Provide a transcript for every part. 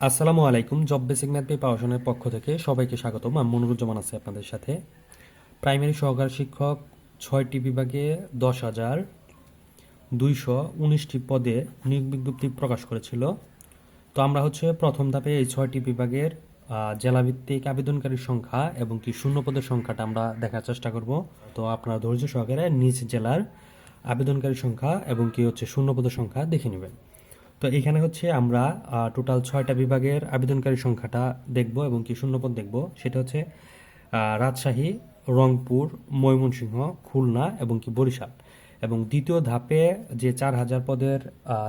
আসসালামু আলাইকুম job basic math পে পাওয়াশনের পক্ষ থেকে সবাইকে স্বাগতম। আমি মনিরুজ্জামান আছি আপনাদের সাথে। প্রাইমারি সহকার শিক্ষক ছয়টি বিভাগে দশ হাজার দুইশো উনিশটি পদে নিয়োগ বিজ্ঞপ্তি প্রকাশ করেছিল। তো আমরা হচ্ছে প্রথম ধাপে এই ছয়টি বিভাগের জেলাভিত্তিক আবেদনকারীর সংখ্যা এবং কি শূন্য পদের সংখ্যাটা আমরা দেখার চেষ্টা করব। তো আপনারা ধৈর্য সহকারে নিজ জেলার আবেদনকারীর সংখ্যা এবং কি হচ্ছে শূন্য পদের সংখ্যা দেখে নেবেন। তো এখানে হচ্ছে আমরা টোটাল ছয়টা বিভাগের আবেদনকারী সংখ্যাটা দেখব এবং কি শূন্যপদ দেখব। সেটা হচ্ছে রাজশাহী, রংপুর, ময়মনসিংহ, খুলনা এবং কি বরিশাল। এবং দ্বিতীয় ধাপে যে চার হাজার পদের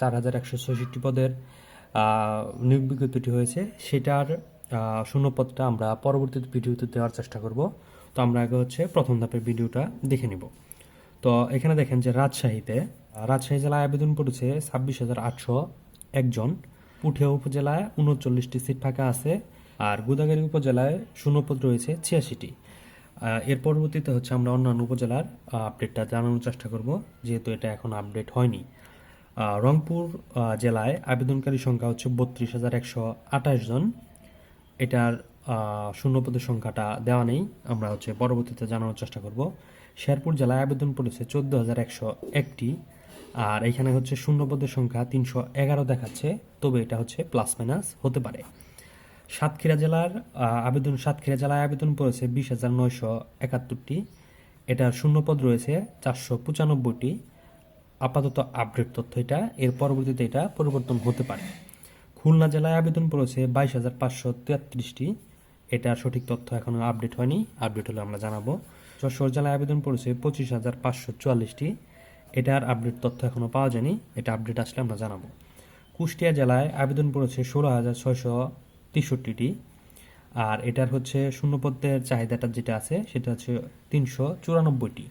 চার হাজার একশো ছষট্টি পদের নিয়োগ বিজ্ঞপ্তিটি হয়েছে, সেটার শূন্যপদটা আমরা পরবর্তী ভিডিওতে দেওয়ার চেষ্টা করব। তো আমরা আগে হচ্ছে প্রথম ধাপের ভিডিওটা দেখে নিব। তো এখানে দেখেন যে রাজশাহীতে রাজশাহী জেলায় আবেদন করেছে ছাব্বিশ হাজার আটশো একজন। পুঠিয়া উপজেলায় উনচল্লিশটি সিট ফাঁকা আছে আর গোদাগাড়ি উপজেলায় শূন্যপদ রয়েছে ছিয়াশিটি। এর পরবর্তীতে হচ্ছে আমরা অন্যান্য উপজেলার আপডেটটা জানানোর চেষ্টা করব, যেহেতু এটা এখন আপডেট হয়নি। রংপুর জেলায় আবেদনকারী সংখ্যা হচ্ছে বত্রিশ হাজার একশো আঠাশ জন। এটার শূন্যপদের সংখ্যাটা দেওয়া নেই, আমরা হচ্ছে পরবর্তীতে জানানোর চেষ্টা করব। শেরপুর জেলায় আবেদন পড়েছে চোদ্দ হাজার একশো একটি, আর এখানে হচ্ছে শূন্যপদের সংখ্যা তিনশো এগারো দেখাচ্ছে, তবে এটা হচ্ছে প্লাস মাইনাস হতে পারে। সাতক্ষীরা জেলার আবেদন, সাতক্ষীরা জেলায় আবেদন পড়েছে বিশ হাজার নয়শো একাত্তরটি। এটার শূন্যপদ রয়েছে চারশো পঁচানব্বইটি। আপাতত আপডেট তথ্য এটা, এর পরবর্তীতে এটা পরিবর্তন হতে পারে। খুলনা জেলায় আবেদন পড়েছে বাইশ হাজার পাঁচশো তেত্রিশটি। এটার সঠিক তথ্য এখনও আপডেট হয়নি, আপডেট হলে আমরা জানাব। যশোর জেলায় আবেদন পড়েছে পঁচিশ হাজার পাঁচশো চুয়াল্লিশটি। এটার আপডেট তথ্য এখনও পাওয়া যায়নি। এটা আপডেট আসলে আমরা জানাব। কুষ্টিয়া জেলায় আবেদন পড়েছে ষোলো হাজার ছয়শো তেষট্টিটি। আর এটার হচ্ছে শূন্যপদের চাহিদাটা যেটা আছে, সেটা হচ্ছে তিনশো চুরানব্বইটি।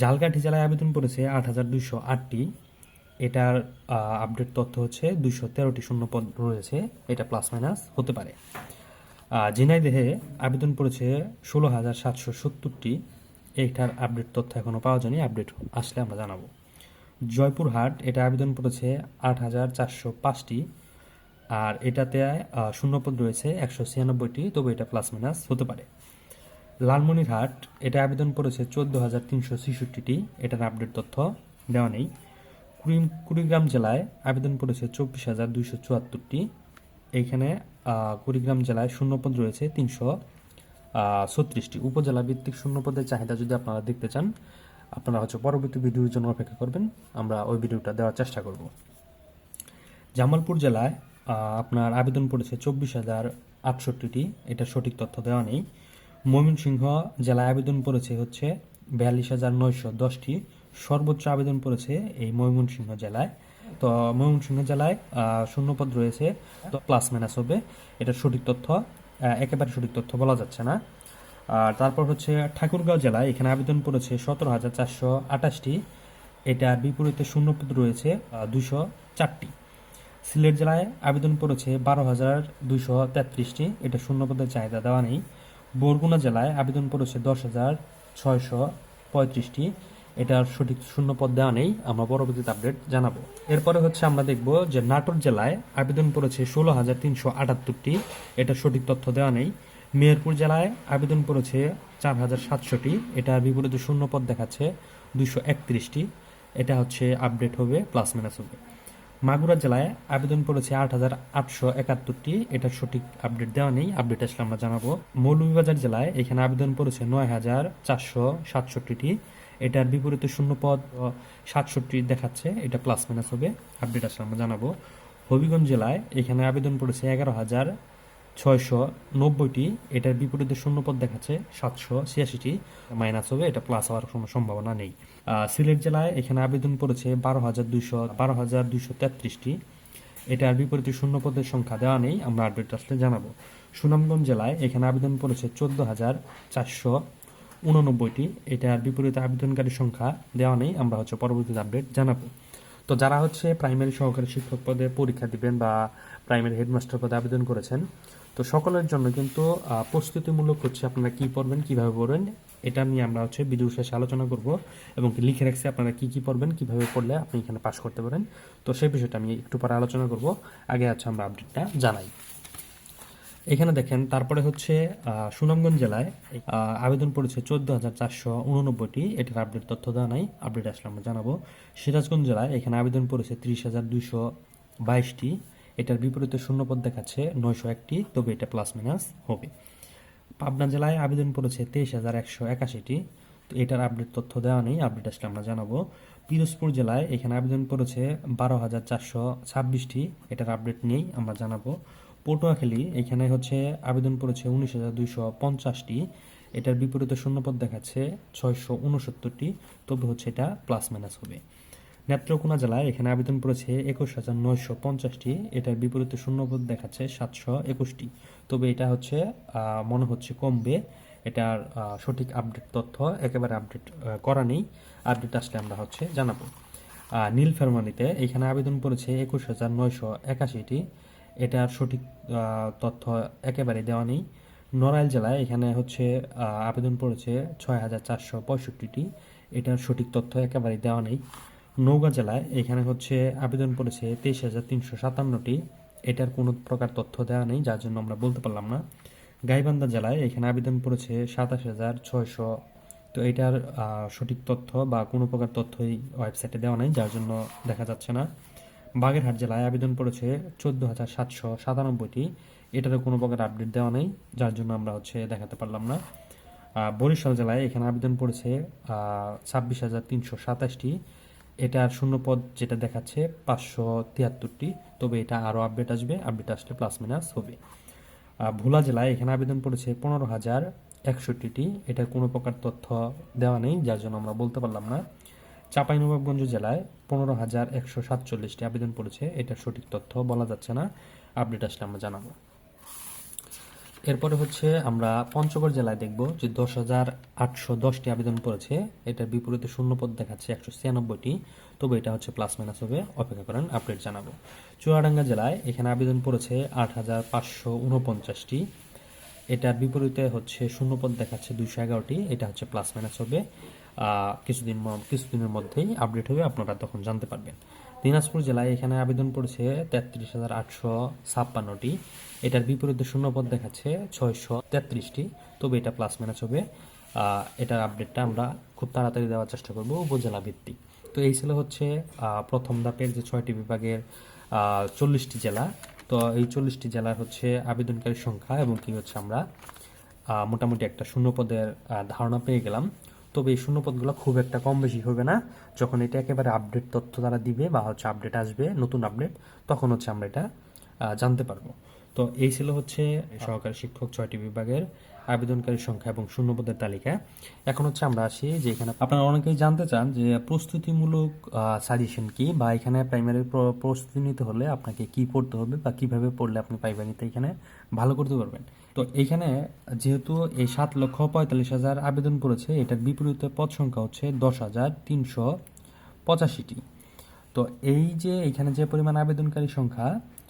ঝালকাঠি জেলায় আবেদন পড়েছে আট হাজার দুইশো আটটি। এটার আপডেট তথ্য হচ্ছে দুইশো তেরোটি শূন্যপদ রয়েছে। এটা প্লাস মাইনাস হতে পারে। ঝিনাইদহে আবেদন পড়েছে ষোলো হাজার সাতশো সত্তরটি। এইটার আপডেট তথ্য এখনও পাওয়া যায়নি। আপডেট আসলে আমরা জানাব। জয়পুরহাট, এটা আবেদন পড়েছে আট হাজার চারশো পাঁচটি। আর এটাতে শূন্যপদ রয়েছে একশো ছিয়ানব্বইটি, তবে এটা প্লাস মাইনাস হতে পারে। লালমনিরহাট, এটা আবেদন করেছে চোদ্দ হাজার তিনশো ছেষট্টিটি। এটার আপডেট তথ্য দেওয়া নেই। কুড়ি- কুড়িগ্রাম জেলায় আবেদন করেছে চব্বিশ হাজার দুইশো চুয়াত্তরটি। এইখানে কুড়িগ্রাম জেলায় শূন্যপদ রয়েছে তিনশো ছত্রিশটি। উপজেলা ভিত্তিক শূন্যপদের চাহিদা যদি আপনারা দেখতে চান, আপনারা হচ্ছে পরবর্তী ভিডিওর জন্য অপেক্ষা করবেন। আমরা ওই ভিডিওটা দেওয়ার চেষ্টা করব। জামালপুর জেলায় আপনার আবেদন পড়েছে চব্বিশ হাজার আটষট্টিটি। এটা সঠিক তথ্য দেওয়া নেই। ময়মনসিংহ জেলায় আবেদন পড়েছে হচ্ছে বিয়াল্লিশ হাজার নয়শো দশটি। সর্বোচ্চ আবেদন পড়েছে এই ময়মনসিংহ জেলায়। তো ময়মনসিংহ জেলায় শূন্যপদ রয়েছে। তো প্লাস মাইনাস হবে। এটা সঠিক তথ্য। একেবারে সঠিক তথ্য বলা যাচ্ছে না। আর তারপর হচ্ছে ঠাকুরগাঁও জেলায়, এখানে আবেদন পড়েছে সতেরো হাজার চারশো আটাশটি এটার বিপরীতে শূন্যপদ রয়েছে দুশো চারটি। সিলেট জেলায় আবেদন পড়েছে বারো হাজার দুইশো তেত্রিশটি। এটা শূন্যপদের চাহিদা দেওয়া নেই। বরগুনা জেলায় আবেদন পড়েছে দশ হাজার ছয়শো পঁয়ত্রিশটি। এটার সঠিক শূন্য পদ দেওয়া নেই, আমরা পরবর্তীতে আপডেট জানাব। এরপরে হচ্ছে আমরা দেখব যে নাটোর জেলায় আবেদন পড়েছে ষোলো হাজার তিনশো আটাত্তরটি এটার সঠিক তথ্য দেওয়া নেই। মেহেরপুর জেলায় আবেদন পড়েছে চার হাজার সাতশোটি, এটার বিপরীতে শূন্যপদ দেখাচ্ছে দুইশো একত্রিশটি, এটা হচ্ছে আপডেট হবে প্লাস মাইনাস হবে। মাগুরা জেলায় আবেদন পড়েছে আট হাজার আটশো একাত্তরটি, এটার সঠিক আপডেট দেওয়া নেই আপডেট আসলে আমরা জানাব। মৌলভীবাজার জেলায় এখানে আবেদন পড়েছে নয় হাজার চারশো সাতষট্টিটি এটার বিপরীতে শূন্যপদ সাতষট্টি দেখাচ্ছে, এটা প্লাস মাইনাস হবে। আপডেট আসলে আমরা জানাব। হবিগঞ্জ জেলায় এখানে আবেদন পড়েছে এগারো হাজার ছয়শো নব্বইটি। এটার বিপরীতে শূন্য শূন্যপদ দেখাচ্ছে সাতশো ছিয়াশিটি। মাইনাস হবে, এটা প্লাস হওয়ার কোনো সম্ভাবনা নেই। সিলেট জেলায় এখানে আবেদন পড়েছে বারো হাজার দুইশো, বারো হাজার দুইশো তেত্রিশটি। এটার বিপরীতে শূন্যপদের সংখ্যা দেওয়া নেই, আমরা আপডেট আসলে জানাব। সুনামগঞ্জ জেলায় এখানে আবেদন পড়েছে চোদ্দ হাজার চারশো উননব্বইটি এটার বিপরীতে আবেদনকারী সংখ্যা দেওয়া নেই, আমরা হচ্ছে পরবর্তীতে আপডেট জানাব। তো যারা হচ্ছে প্রাইমারি সহকারী শিক্ষক পদে পরীক্ষা দিবেন বা প্রাইমারি হেডমাস্টার পদে আবেদন করেছেন, তো সকলের জন্য কিন্তু প্রস্তুতিমূলক হচ্ছে আপনারা কি পড়বেন, কীভাবে পড়বেন, এটা নিয়ে আমরা হচ্ছে ভিডিও শেষে আলোচনা করব এবং লিখে রাখছি আপনারা কি কি পড়বেন, কীভাবে পড়লে আপনি এখানে পাশ করতে পারেন। তো সেই বিষয়টা আমি একটু পরে আলোচনা করব। আগে হচ্ছে আমরা আপডেটটা জানাই। এখানে দেখেন, তারপরে হচ্ছে সুনামগঞ্জ জেলায় আবেদন পড়েছে চোদ্দ হাজার চারশো উননব্বইটি। এটার আপডেট তথ্য দেওয়া নাই আপডেট আসলে আমরা জানাব। সিরাজগঞ্জ জেলায় এখানে আবেদন পড়েছে ত্রিশ হাজার দুইশো বাইশটি। এটার বিপরীতে শূন্যপদ দেখাচ্ছে নয়শো একটি, তবে এটা প্লাস মাইনাস হবে। পাবনা জেলায় আবেদন পড়েছে তেইশ হাজার একশো একাশিটি। তো এটার আপডেট তথ্য দেওয়া নেই আপডেট আসলে আমরা জানাব। পিরোজপুর জেলায় এখানে আবেদন পড়েছে বারো হাজার চারশো ছাব্বিশটি। এটার আপডেট নেই, আমরা জানাব। পটুয়াখালী এখানে হচ্ছে আবেদন পড়েছে উনিশ হাজার দুইশো পঞ্চাশটি। এটার বিপরীতে শূন্যপদ দেখাচ্ছে ছয়শো উনসত্তরটি। তবে হচ্ছে এটা প্লাস মাইনাস হবে। নেত্রকোনা জেলায় এখানে আবেদন পড়েছে একুশ হাজার নয়শো পঞ্চাশটি। এটার বিপরীতে শূন্যপদ দেখাচ্ছে সাতশো একুশটি। তবে এটা হচ্ছে মনে হচ্ছে কমবে। এটার সঠিক আপডেট তথ্য একেবারে আপডেট করা নেই। আপডেট আসলে আমরা হচ্ছে জানাব। আহ, নীলফারমানিতে এখানে আবেদন পড়েছে একুশ হাজার নয়শো একাশিটি। এটার সঠিক তথ্য একেবারে দেওয়া নেই। নড়াইল জেলায় এখানে হচ্ছে আবেদন পড়েছে ছয় হাজার চারশো পঁয়ষট্টিটি। এটার সঠিক তথ্য একেবারে দেওয়া নেই। নৌকা জেলায় এখানে হচ্ছে আবেদন পড়েছে তেইশ হাজার তিনশো সাতান্নটি। এটার কোনো প্রকার তথ্য দেওয়া নেই, যার জন্য আমরা বলতে পারলাম না। গাইবান্ধা জেলায় এখানে আবেদন পড়েছে সাতাশ হাজার ছয়শো। তো এটার সঠিক তথ্য বা কোনো প্রকার তথ্যই ওয়েবসাইটে দেওয়া নেই, যার জন্য দেখা যাচ্ছে না। বাগেরহাট জেলায় আবেদন পড়েছে চোদ্দ হাজার সাতশো সাতানব্বইটি। এটারও কোনো প্রকার আপডেট দেওয়া নেই, যার জন্য আমরা হচ্ছে দেখাতে পারলাম না। বরিশাল জেলায় এখানে আবেদন পড়েছে ছাব্বিশ হাজার তিনশো সাতাশটি। এটার শূন্যপদ যেটা দেখাচ্ছে পাঁচশো তিয়াত্তরটি। তবে এটা আরও আপডেট আসবে আপডেট আসলে প্লাস মাইনাস হবে। ভোলা জেলায় এখানে আবেদন পড়েছে পনেরো হাজার একষট্টিটি। এটার কোনো প্রকার তথ্য দেওয়া নেই, যার জন্য আমরা বলতে পারলাম না। চাঁপাইনবাবগঞ্জ জেলায় পনেরো হাজার একশো সাতচল্লিশটি আবেদন পড়েছে। এটার সঠিক তথ্য বলা যাচ্ছে না। আপডেট আসলে আমরা জানাব। এরপরে হচ্ছে আমরা পঞ্চগড় জেলায় দেখব যে দশ হাজার আটশো দশটি আবেদন পড়েছে। এটার বিপরীতে শূন্যপদ দেখাচ্ছে একশো ছিয়ানব্বইটি। তবে এটা হচ্ছে প্লাস মাইনাস হবে। অপেক্ষা করেন, আপডেট জানাব। চুয়াডাঙ্গা জেলায় এখানে আবেদন পড়েছে আট হাজার পাঁচশো উনপঞ্চাশটি। এটার বিপরীতে হচ্ছে শূন্যপদ দেখাচ্ছে দুইশো এগারোটি। এটা হচ্ছে প্লাস মাইনাস হবে। কিছুদিন কিছুদিনের মধ্যেই আপডেট হবে আপনারা তখন জানতে পারবেন। দিনাজপুর জেলায় এখানে আবেদন পড়েছে তেত্রিশ হাজার আটশো ছাপ্পান্নটি। এটার বিপরীতে শূন্যপদ দেখাচ্ছে ছয়শো তেত্রিশটি। তবে এটা প্লাস ম্যানেজ হবে। এটার আপডেটটা আমরা খুব তাড়াতাড়ি দেওয়ার চেষ্টা করব উপজেলা ভিত্তিক। তো এই ছিল হচ্ছে প্রথম ধাপের যে ছয়টি বিভাগের চল্লিশটি জেলা। তো এই চল্লিশটি জেলার হচ্ছে আবেদনকারী সংখ্যা এবং কি হচ্ছে আমরা মোটামুটি একটা শূন্যপদের আহ, ধারণা পেয়ে গেলাম। তবে এই শূন্যপদগুলো খুব একটা কম বেশি হবে না। যখন এটা একেবারে আপডেট তথ্য তারা দিবে বা হচ্ছে আপডেট আসবে, নতুন আপডেট তখন হচ্ছে আমরা এটা জানতে পারব। তো এই ছিল হচ্ছে সহকারী শিক্ষক ছয়টি বিভাগের আবেদনকারী সংখ্যা এবং শূন্যপদের তালিকা। এখন হচ্ছে আমরা আসি যে এখানে আপনারা অনেকেই জানতে চান যে প্রস্তুতিমূলক সাজেশন কি বা এখানে প্রাইমারি প্রস্তুতি নিতে হলে আপনাকে কি পড়তে হবে বা কীভাবে পড়লে আপনি প্রাইমারিতে এখানে ভালো করতে পারবেন। তো এখানে যেহেতু এই সাত লক্ষ পঁয়তাল্লিশ হাজার আবেদন করেছে, এটার বিপরীতে পদ সংখ্যা হচ্ছে দশ হাজার তিনশো পঁচাশিটি। তো এই যে এখানে যে পরিমাণ আবেদনকারী সংখ্যা,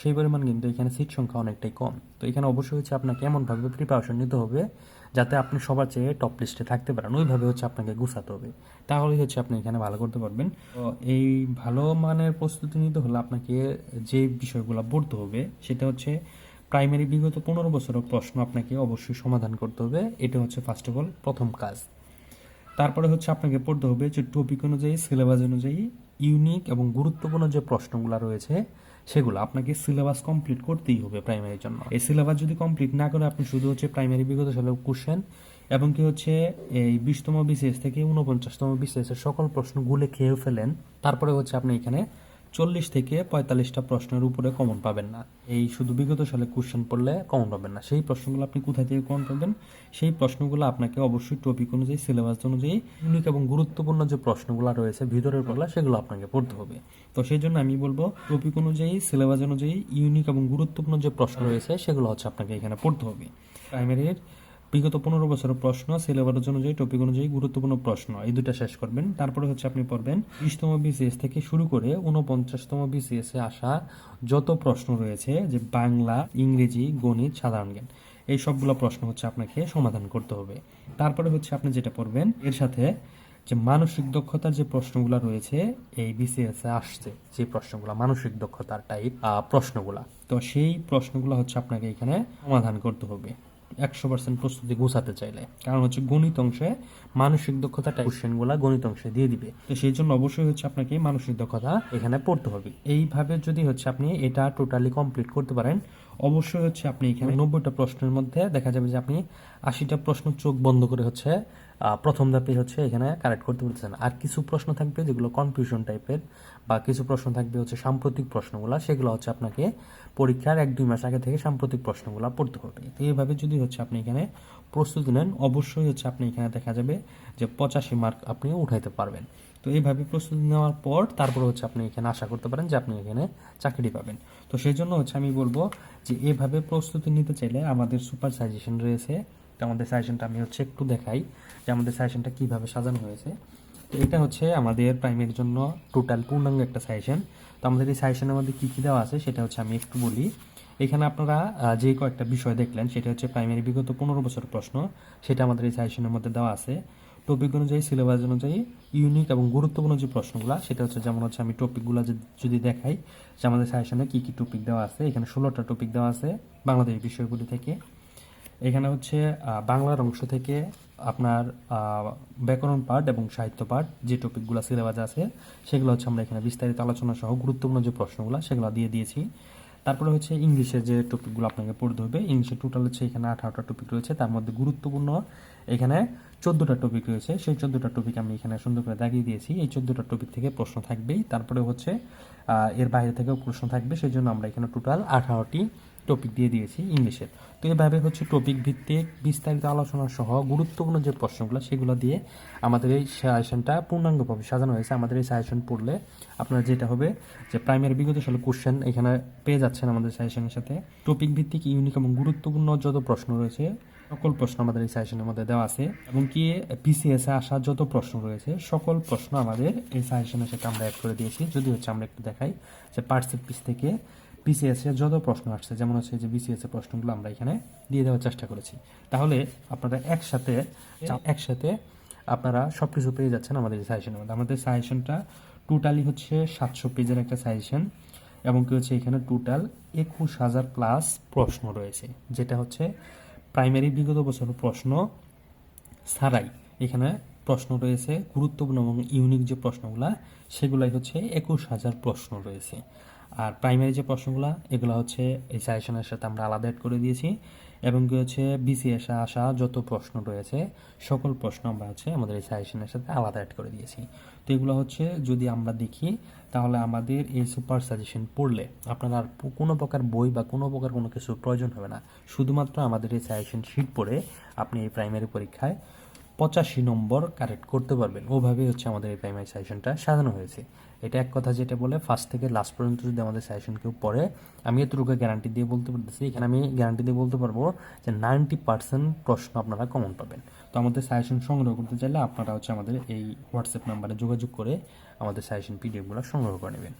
সেই পরিমাণ কিন্তু এখানে সিট সংখ্যা অনেকটাই কম। তো এখানে অবশ্যই হচ্ছে আপনাকে এমনভাবে প্রিপারেশন নিতে হবে, যাতে আপনি সবার চেয়ে টপ লিস্টে থাকতে পারেন। ওইভাবে হচ্ছে আপনাকে গুছাতে হবে। তাহলেই হচ্ছে আপনি এখানে ভালো করতে পারবেন। তো এই ভালো মানের প্রস্তুতি নিতে হলে আপনাকে যে বিষয়গুলো পড়তে হবে, সেটা হচ্ছে প্রাইমারি বিগত পনেরো বছরের প্রশ্ন আপনাকে অবশ্যই সমাধান করতে হবে। এটা হচ্ছে ফার্স্ট অফ অল প্রথম কাজ। তারপরে হচ্ছে আপনাকে পড়তে হবে যে টপিক অনুযায়ী সিলেবাস অনুযায়ী ইউনিক এবং গুরুত্বপূর্ণ যে প্রশ্নগুলো রয়েছে, সেগুলো আপনাকে সিলেবাস কমপ্লিট করতেই হবে প্রাইমারির জন্য। এই সিলেবাস যদি কমপ্লিট না করে, আপনি শুধু হচ্ছে প্রাইমারি বিগত সালের কোশ্চেন এবং কি হচ্ছে, এই বিশতম বিসিএস থেকে উনপঞ্চাশতম এর সকল প্রশ্নগুলো খেয়ে ফেলেন। তারপরে হচ্ছে আপনি এখানে চল্লিশ থেকে পঁয়তাল্লিশটা প্রশ্নের উপরে কমন পাবেন না। এই শুধু বিগত সালে কোশ্চেন পড়লে কমন পাবেন না। সেই প্রশ্নগুলো আপনি কোথা থেকে কমন পাবেন? সেই প্রশ্নগুলো আপনাকে অবশ্যই টপিক অনুযায়ী সিলেবাস অনুযায়ী ইউনিক এবং গুরুত্বপূর্ণ যে প্রশ্নগুলো রয়েছে, ভিতরের পড়লা, সেগুলো আপনাকে পড়তে হবে। তো সেই জন্য আমি বলব টপিক অনুযায়ী সিলেবাস অনুযায়ী ইউনিক এবং গুরুত্বপূর্ণ যে প্রশ্ন রয়েছে, সেগুলো হচ্ছে আপনাকে এখানে পড়তে হবে। প্রাইমারির বিগত পনেরো বছরের প্রশ্ন সিলেবাস অনুযায়ী টপিক অনুযায়ী গুরুত্বপূর্ণ প্রশ্ন। এই দুটা শেষ করবেন। তারপরে হচ্ছে আপনি পড়বেন বিশতম বিসিএস থেকে শুরু করে উনপঞ্চাশতম বিসিএস এ আসা যত প্রশ্ন রয়েছে যে বাংলা, ইংরেজি, গণিত, সাধারণ জ্ঞান, এই সবগুলো প্রশ্ন হচ্ছে আপনাকে সমাধান করতে হবে। তারপরে হচ্ছে আপনি যেটা পড়বেন, এর সাথে যে মানসিক দক্ষতার যে প্রশ্নগুলো রয়েছে, এই বিসিএস এ আসছে যে প্রশ্নগুলো, মানসিক দক্ষতার টাইপ প্রশ্নগুলা। তো সেই প্রশ্নগুলো হচ্ছে আপনাকে এখানে সমাধান করতে হবে। একশো পার্সেন্ট প্রস্তুতি গুছাতে চাইলে। কারণ হচ্ছে গণিত অংশে মানসিক দক্ষতা কোশ্চেনগুলো গণিত অংশে দিয়ে দিবে। তো সেই জন্য অবশ্যই হচ্ছে আপনাকে মানসিক দক্ষতা এখানে পড়তে হবে। এইভাবে যদি হচ্ছে আপনি এটা টোটালি কমপ্লিট করতে পারেন অবশ্যই হচ্ছে আপনি এখানে নব্বইটা প্রশ্নের মধ্যে দেখা যাবে যে আপনি আশিটা প্রশ্ন চোখ বন্ধ করে হচ্ছে প্রথম ধাপে হচ্ছে এখানে কারেক্ট করতে পারছেন আর কিছু প্রশ্ন থাকবে যেগুলো কনফিউশন টাইপের বা কিছু প্রশ্ন থাকবে হচ্ছে সাম্প্রতিক প্রশ্নগুলো সেগুলো হচ্ছে আপনাকে পরীক্ষার এক দুই মাস আগে থেকে সাম্প্রতিক প্রশ্নগুলো পড়তে হবে। তো এইভাবে যদি হচ্ছে আপনি এখানে প্রস্তুতি নেন অবশ্যই হচ্ছে আপনি এখানে দেখা যাবে যে পঁচাশি মার্ক আপনি উঠাইতে পারবেন। তো এইভাবে প্রস্তুতি নেওয়ার পর তারপর হচ্ছে আপনি এখানে আশা করতে পারেন যে আপনি এখানে চাকরি পাবেন। তো সেই জন্য হচ্ছে আমি বলব যে এভাবে প্রস্তুতি নিতে চাইলে আমাদের সুপার সাজেশন রয়েছে। তো আমাদের সাজেশনটা আমি হচ্ছে একটু দেখাই যে আমাদের সাজেশনটা কীভাবে সাজানো হয়েছে। তো এটা হচ্ছে আমাদের প্রাইমারির জন্য টোটাল পূর্ণাঙ্গ একটা সাজেশন। তো আমাদের এই সাজেশনের মধ্যে কী কী দেওয়া আছে সেটা হচ্ছে আমি একটু বলি। এখানে আপনারা যে কয়েকটা বিষয় দেখলেন সেটা হচ্ছে প্রাইমারি বিগত পনেরো বছর প্রশ্ন, সেটা আমাদের এই সাজেশনের মধ্যে দেওয়া আছে। টপিক অনুযায়ী সিলেবাস অনুযায়ী ইউনিক এবং গুরুত্বপূর্ণ যে প্রশ্নগুলো, সেটা হচ্ছে যেমন হচ্ছে আমি টপিকগুলো যদি দেখাই, যে আমাদের সাজেশনে কী কী টপিক দেওয়া আছে, এখানে ষোলোটা টপিক দেওয়া আছে বাংলাদেশ বিষয়গুলি থেকে। এখানে হচ্ছে বাংলার অংশ থেকে আপনার ব্যাকরণ পাঠ এবং সাহিত্য পাঠ যে টপিকগুলো সিলেবাস আছে, সেগুলো হচ্ছে আমরা এখানে বিস্তারিত আলোচনা সহ গুরুত্বপূর্ণ যে প্রশ্নগুলো, সেগুলো দিয়ে দিয়েছি। তারপরে হচ্ছে ইংলিশের যে টপিকগুলো আপনাকে পড়তে হবে ইংলিশের টোটাল হচ্ছে এখানে আঠারোটা টপিক রয়েছে, তার মধ্যে গুরুত্বপূর্ণ এখানে চোদ্দোটা টপিক রয়েছে। সেই চোদ্দোটা টপিক আমি এখানে সুন্দর করে দাগিয়ে দিয়েছি। এই চোদ্দোটা টপিক থেকে প্রশ্ন থাকবেই। তারপরে হচ্ছে এর বাইরে থেকেও প্রশ্ন থাকবে। সেই জন্য আমরা এখানে টোটাল আঠারোটি টপিক দিয়ে দিয়েছি ইংলিশের তো এভাবে হচ্ছে টপিক ভিত্তিক বিস্তারিত আলোচনা সহ গুরুত্বপূর্ণ যে প্রশ্নগুলো, সেগুলো দিয়ে আমাদের এই সাজেশনটা পূর্ণাঙ্গভাবে সাজানো হয়েছে। আমাদের এই সাজেশন পড়লে আপনার যেটা হবে যে প্রাইমারি বিগত সালে কোশ্চেন এখানে পেয়ে যাচ্ছেন আমাদের সাজেশনের সাথে। টপিক ভিত্তিক ইউনিক এবং গুরুত্বপূর্ণ যত প্রশ্ন রয়েছে সকল প্রশ্ন আমাদের এই সাজেশনের মধ্যে দেওয়া আছে এবং কি পিসিএস আসা যত প্রশ্ন রয়েছে, সকল প্রশ্ন আমাদের এই সাজেশনের সাথে আমরা অ্যাড করে দিয়েছি। যদি হচ্ছে আমরা একটু দেখাই যে পার্সেন্টেজ থেকে বিসিএস এর যত প্রশ্ন আসছে, যেমন হচ্ছে যে বিসিএস এর প্রশ্নগুলো আমরা এখানে দিয়ে দেওয়ার চেষ্টা করেছি। তাহলে আপনারা একসাথে একসাথে আপনারা সব কিছু পেয়ে যাচ্ছেন আমাদের এই সাজেশনের মধ্যে। আমাদের সাজেশনটা টোটালি হচ্ছে সাতশো পেজের একটা সাজেশন এবং কি হচ্ছে এখানে টোটাল একুশ হাজার প্লাস প্রশ্ন রয়েছে, যেটা হচ্ছে প্রাইমারি বিগত বছর প্রশ্ন ছাড়াই এখানে প্রশ্ন রয়েছে, গুরুত্বপূর্ণ এবং ইউনিক যে প্রশ্নগুলো, সেগুলাই হচ্ছে একুশ হাজার প্রশ্ন রয়েছে। আর প্রাইমারি যে প্রশ্নগুলো, এগুলো হচ্ছে এই সাজেশনের সাথে আমরা আলাদা করে দিয়েছি। এবং কি হচ্ছে বিসিএস আসা যত প্রশ্ন রয়েছে, সকল প্রশ্ন আমরা হচ্ছে আমাদের এই সাজেশনের সাথে আলাদা অ্যাড করে দিয়েছি। তো এগুলো হচ্ছে যদি আমরা দেখি, তাহলে আমাদের এই সুপার সাজেশন পড়লে আপনার আর কোনো প্রকার বই বা কোনো প্রকার কোনো কিছুর প্রয়োজন হবে না। শুধুমাত্র আমাদের এই সাজেশন শিট পড়ে আপনি এই প্রাইমারি পরীক্ষায় পঁচাশি নম্বর কারেক্ট করতে পারবেন। ওভাবেই হচ্ছে আমাদের এই প্রাইমারি সাজেশনটা সাজানো হয়েছে। এটা এক কথা যেটা বলে ফার্স্ট থেকে লাস্ট পর্যন্ত যদি আমাদের সাজেশন কেউ পড়ে, আমি এতটুকু গ্যারান্টি দিয়ে বলতে পারতেছি। এখানে আমি গ্যারান্টি দিয়ে বলতে পারব যে নাইনটি পার্সেন্ট প্রশ্ন আপনারা কমন পাবেন। তো আমাদের সাজেশন সংগ্রহ করতে চাইলে আপনারা হচ্ছে আমাদের এই হোয়াটসঅ্যাপ নাম্বারে যোগাযোগ করে আমাদের সাজেশন পিডিএফগুলো সংগ্রহ করে নেবেন।